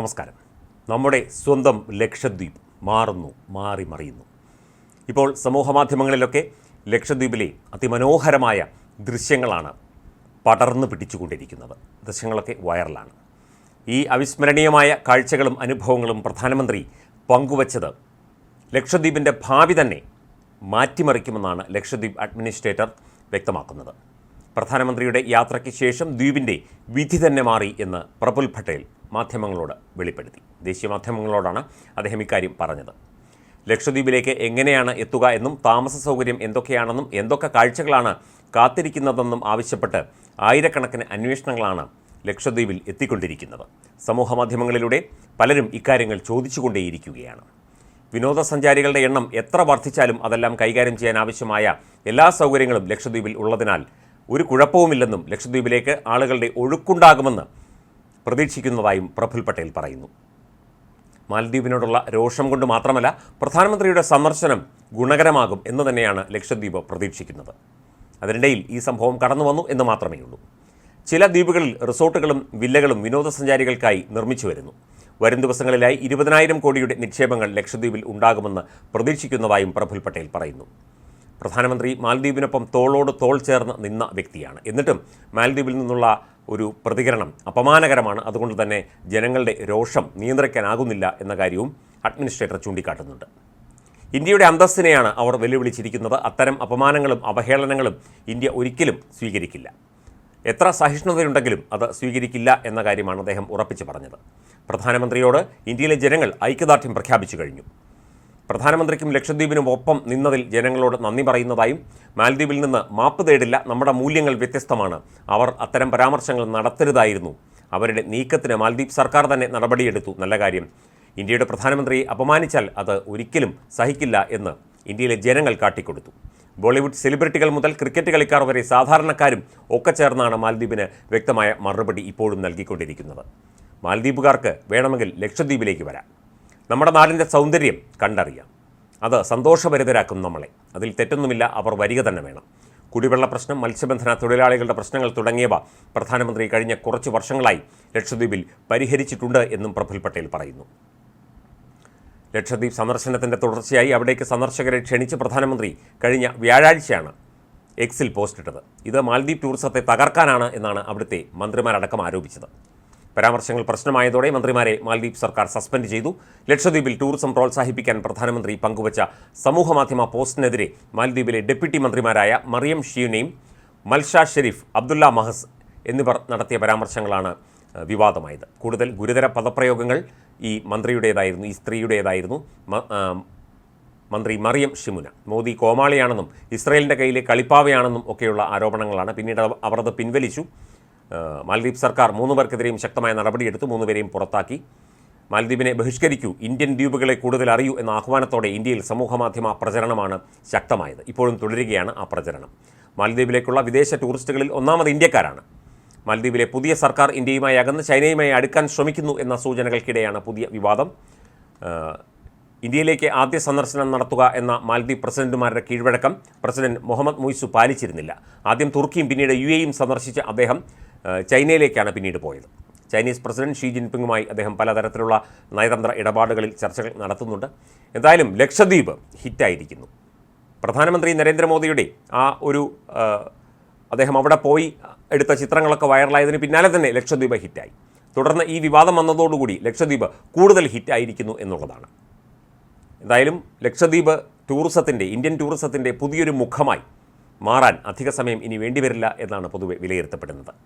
നമസ്കാരം. നമ്മുടെ സ്വന്തം ലക്ഷദ്വീപ് മാറുന്നു മാറി മറിയുന്നു. ഇപ്പോൾ സമൂഹമാധ്യമങ്ങളിലൊക്കെ ലക്ഷദ്വീപിലെ അതിമനോഹരമായ ദൃശ്യങ്ങളാണ് പടർന്നു പിടിച്ചുകൊണ്ടിരിക്കുന്നത്. ദൃശ്യങ്ങളൊക്കെ വൈറലാണ്. ഈ അവിസ്മരണീയമായ കാഴ്ചകളും അനുഭവങ്ങളും പ്രധാനമന്ത്രി പങ്കുവച്ചത് ലക്ഷദ്വീപിന്റെ ഭാവി തന്നെ മാറ്റിമറിക്കുമെന്നാണ് ലക്ഷദ്വീപ് അഡ്മിനിസ്ട്രേറ്റർ വ്യക്തമാക്കുന്നത്. പ്രധാനമന്ത്രിയുടെ യാത്രയ്ക്ക് ശേഷം ദ്വീപിന്റെ വിധി തന്നെ മാറി എന്ന് പ്രഫുൽ പട്ടേൽ മാധ്യമങ്ങളോട് വെളിപ്പെടുത്തി. ദേശീയ മാധ്യമങ്ങളോടാണ് അദ്ദേഹം ഇക്കാര്യം പറഞ്ഞത്. ലക്ഷദ്വീപിലേക്ക് എങ്ങനെയാണ് എത്തുക എന്നും താമസ സൗകര്യം എന്തൊക്കെയാണെന്നും എന്തൊക്കെ കാഴ്ചകളാണ് കാത്തിരിക്കുന്നതെന്നും ആവശ്യപ്പെട്ട് ആയിരക്കണക്കിന് അന്വേഷണങ്ങളാണ് ലക്ഷദ്വീപിൽ എത്തിക്കൊണ്ടിരിക്കുന്നത്. സമൂഹമാധ്യമങ്ങളിലൂടെ പലരും ഇക്കാര്യങ്ങൾ ചോദിച്ചുകൊണ്ടേയിരിക്കുകയാണ്. വിനോദസഞ്ചാരികളുടെ എണ്ണം എത്ര വർദ്ധിച്ചാലും അതെല്ലാം കൈകാര്യം ചെയ്യാൻ ആവശ്യമായ എല്ലാ സൗകര്യങ്ങളും ലക്ഷദ്വീപിൽ ഉള്ളതിനാൽ ഒരു കുഴപ്പവുമില്ലെന്നും ലക്ഷദ്വീപിലേക്ക് ആളുകളുടെ ഒഴുക്കുണ്ടാകുമെന്ന് പ്രതീക്ഷിക്കുന്നതായും പ്രഫുൽ പട്ടേൽ പറയുന്നു. മാലദ്വീപിനോടുള്ള രോഷം കൊണ്ട് മാത്രമല്ല പ്രധാനമന്ത്രിയുടെ സന്ദർശനം ഗുണകരമാകും എന്ന് തന്നെയാണ് ലക്ഷദ്വീപ് പ്രതീക്ഷിക്കുന്നത്. അതിനിടയിൽ ഈ സംഭവം കടന്നു വന്നു എന്ന് മാത്രമേ ഉള്ളൂ ചില ദ്വീപുകളിൽ റിസോർട്ടുകളും വില്ലകളും വിനോദസഞ്ചാരികൾക്കായി നിർമ്മിച്ചു വരുന്നു. വരും ദിവസങ്ങളിലായി ഇരുപതിനായിരം കോടിയുടെ നിക്ഷേപങ്ങൾ ലക്ഷദ്വീപിൽ ഉണ്ടാകുമെന്ന് പ്രതീക്ഷിക്കുന്നതായും പ്രഫുൽ പട്ടേൽ പറയുന്നു. പ്രധാനമന്ത്രി മാലദ്വീപിനൊപ്പം തോളോട് തോൾ ചേർന്ന് നിന്ന വ്യക്തിയാണ്. എന്നിട്ടും മാലദ്വീപിൽ നിന്നുള്ള ഒരു പ്രതികരണം അപമാനകരമാണ്. അതുകൊണ്ട് തന്നെ ജനങ്ങളുടെ രോഷം നിയന്ത്രിക്കാനാകുന്നില്ല എന്ന കാര്യവും അഡ്മിനിസ്ട്രേറ്റർ ചൂണ്ടിക്കാട്ടുന്നുണ്ട്. ഇന്ത്യയുടെ അന്തസ്സിനെയാണ് അവർ വെല്ലുവിളിച്ചിരിക്കുന്നത്. അത്തരം അപമാനങ്ങളും അവഹേളനങ്ങളും ഇന്ത്യ ഒരിക്കലും സ്വീകരിക്കില്ല. എത്ര സഹിഷ്ണുതയുണ്ടെങ്കിലും അത് സ്വീകരിക്കില്ല എന്ന കാര്യമാണ് അദ്ദേഹം ഉറപ്പിച്ചു പറഞ്ഞത്. പ്രധാനമന്ത്രിയോട് ഇന്ത്യയിലെ ജനങ്ങൾ ഐക്യദാർഢ്യം പ്രഖ്യാപിച്ചു കഴിഞ്ഞു. പ്രധാനമന്ത്രിക്കും ലക്ഷദ്വീപിനും ഒപ്പം നിന്നതിൽ ജനങ്ങളോട് നന്ദി പറയുന്നതായും മാലദ്വീപിൽ നിന്ന് മാപ്പ് തേടില്ല നമ്മുടെ മൂല്യങ്ങൾ വ്യത്യസ്തമാണ്. അവർ അത്തരം പരാമർശങ്ങൾ നടത്തരുതായിരുന്നു. അവരുടെ നീക്കത്തിന് മാലദ്വീപ് സർക്കാർ തന്നെ നടപടിയെടുത്തു. നല്ല കാര്യം. ഇന്ത്യയുടെ പ്രധാനമന്ത്രിയെ അപമാനിച്ചാൽ അത് ഒരിക്കലും സഹിക്കില്ല എന്ന് ഇന്ത്യയിലെ ജനങ്ങൾ കാട്ടിക്കൊടുത്തു. ബോളിവുഡ് സെലിബ്രിറ്റികൾ മുതൽ ക്രിക്കറ്റ് കളിക്കാർ വരെ സാധാരണക്കാരും ഒക്കെ ചേർന്നാണ് മാലദ്വീപിന് വ്യക്തമായ മറുപടി ഇപ്പോഴും നൽകിക്കൊണ്ടിരിക്കുന്നത്. മാലദ്വീപുകാർക്ക് വേണമെങ്കിൽ ലക്ഷദ്വീപിലേക്ക് വരാം. നമ്മുടെ നാടിന്റെ സൗന്ദര്യം കണ്ടറിയാം. അത് സന്തോഷഭരിതരാക്കും നമ്മളെ. അതിൽ തെറ്റൊന്നുമില്ല അവർ വരിക തന്നെ വേണം. കുടിവെള്ള പ്രശ്നം മത്സ്യബന്ധന തൊഴിലാളികളുടെ പ്രശ്നങ്ങൾ തുടങ്ങിയവ പ്രധാനമന്ത്രി കഴിഞ്ഞ കുറച്ച് വർഷങ്ങളായി ലക്ഷദ്വീപിൽ പരിഹരിച്ചിട്ടുണ്ട് എന്നും പ്രഫുൽ പട്ടേൽ പറയുന്നു. ലക്ഷദ്വീപ് സന്ദർശനത്തിന്റെ തുടർച്ചയായി അവിടേക്ക് സന്ദർശകരെ ക്ഷണിച്ച് പ്രധാനമന്ത്രി കഴിഞ്ഞ വ്യാഴാഴ്ചയാണ് എക്സിൽ പോസ്റ്റിട്ടത്. ഇത് മാലദ്വീപ് ടൂറിസത്തെ തകർക്കാനാണ് എന്നാണ് അവിടുത്തെ മന്ത്രിമാരടക്കം ആരോപിച്ചത്. പരാമർശങ്ങൾ പ്രശ്നമായതോടെ മന്ത്രിമാരെ മാലദ്വീപ് സർക്കാർ സസ്പെൻഡ് ചെയ്തു. ലക്ഷദ്വീപിൽ ടൂറിസം പ്രോത്സാഹിപ്പിക്കാൻ പ്രധാനമന്ത്രി പങ്കുവച്ച സമൂഹമാധ്യമ പോസ്റ്റിനെതിരെ മാലദ്വീപിലെ ഡെപ്യൂട്ടി മന്ത്രിമാരായ മറിയം ഷിയുനെയും മൽഷാ ഷെരീഫ് അബ്ദുള്ള മഹസ് എന്നിവർ നടത്തിയ പരാമർശങ്ങളാണ് വിവാദമായത്. കൂടുതൽ ഗുരുതര പദപ്രയോഗങ്ങൾ ഈ മന്ത്രിയുടേതായിരുന്നു ഈ സ്ത്രീയുടേതായിരുന്നു മന്ത്രി മറിയം ഷിമുന. മോദി കോമാളിയാണെന്നും ഇസ്രയേലിന്റെ കയ്യിലെ കളിപ്പാവയാണെന്നും ഒക്കെയുള്ള ആരോപണങ്ങളാണ് പിന്നീട് അവ- അവർ അത് പിൻവലിച്ചു. മാലദ്വീപ് സർക്കാർ മൂന്ന് പേർക്കെതിരെയും ശക്തമായ നടപടിയെടുത്തു മൂന്നുപേരെയും പുറത്താക്കി. മാലദ്വീപിനെ ബഹിഷ്കരിക്കൂ ഇന്ത്യൻ ദ്വീപുകളെ കൂടുതൽ അറിയൂ എന്ന ആഹ്വാനത്തോടെ ഇന്ത്യയിൽ സമൂഹമാധ്യമ പ്രചരണമാണ് ശക്തമായത്. ഇപ്പോഴും തുടരുകയാണ് ആ പ്രചരണം. മാലദ്വീപിലേക്കുള്ള വിദേശ ടൂറിസ്റ്റുകളിൽ ഒന്നാമത് ഇന്ത്യക്കാരാണ്. മാലദ്വീപിലെ പുതിയ സർക്കാർ ഇന്ത്യയുമായി അകന്ന് ചൈനയുമായി അടുക്കാൻ ശ്രമിക്കുന്നു എന്ന സൂചനകൾക്കിടെയാണ് പുതിയ വിവാദം. ഇന്ത്യയിലേക്ക് ആദ്യ സന്ദർശനം നടത്തുക എന്ന മാലദ്വീപ് പ്രസിഡന്റുമാരുടെ കീഴ്വഴക്കം പ്രസിഡന്റ് മുഹമ്മദ് മുയ്സു പാലിച്ചിരുന്നില്ല. ആദ്യം തുർക്കിയും പിന്നീട് യു എയും സന്ദർശിച്ച അദ്ദേഹം ചൈനയിലേക്കാണ് പിന്നീട് പോയത്. ചൈനീസ് പ്രസിഡന്റ് ഷീ ജിൻപിങ്ങുമായി അദ്ദേഹം പലതരത്തിലുള്ള നയതന്ത്ര ഇടപാടുകളിൽ ചർച്ചകൾ നടത്തുന്നുണ്ട്. എന്തായാലും ലക്ഷദ്വീപ് ഹിറ്റായിരിക്കുന്നു. പ്രധാനമന്ത്രി നരേന്ദ്രമോദിയുടെ ആ ഒരു അദ്ദേഹം അവിടെ പോയി എടുത്ത ചിത്രങ്ങളൊക്കെ വൈറലായതിന് പിന്നാലെ തന്നെ ലക്ഷദ്വീപ് ഹിറ്റായി. തുടർന്ന് ഈ വിവാദം വന്നതോടുകൂടി ലക്ഷദ്വീപ് കൂടുതൽ ഹിറ്റായിരിക്കുന്നു എന്നുള്ളതാണ്. എന്തായാലും ലക്ഷദ്വീപ് ടൂറിസത്തിന്റെ ഇന്ത്യൻ ടൂറിസത്തിന്റെ പുതിയൊരു മുഖമായി മാറാൻ അധിക സമയം ഇനി വേണ്ടിവരില്ല എന്നാണ് പൊതുവെ വിലയിരുത്തപ്പെടുന്നത്.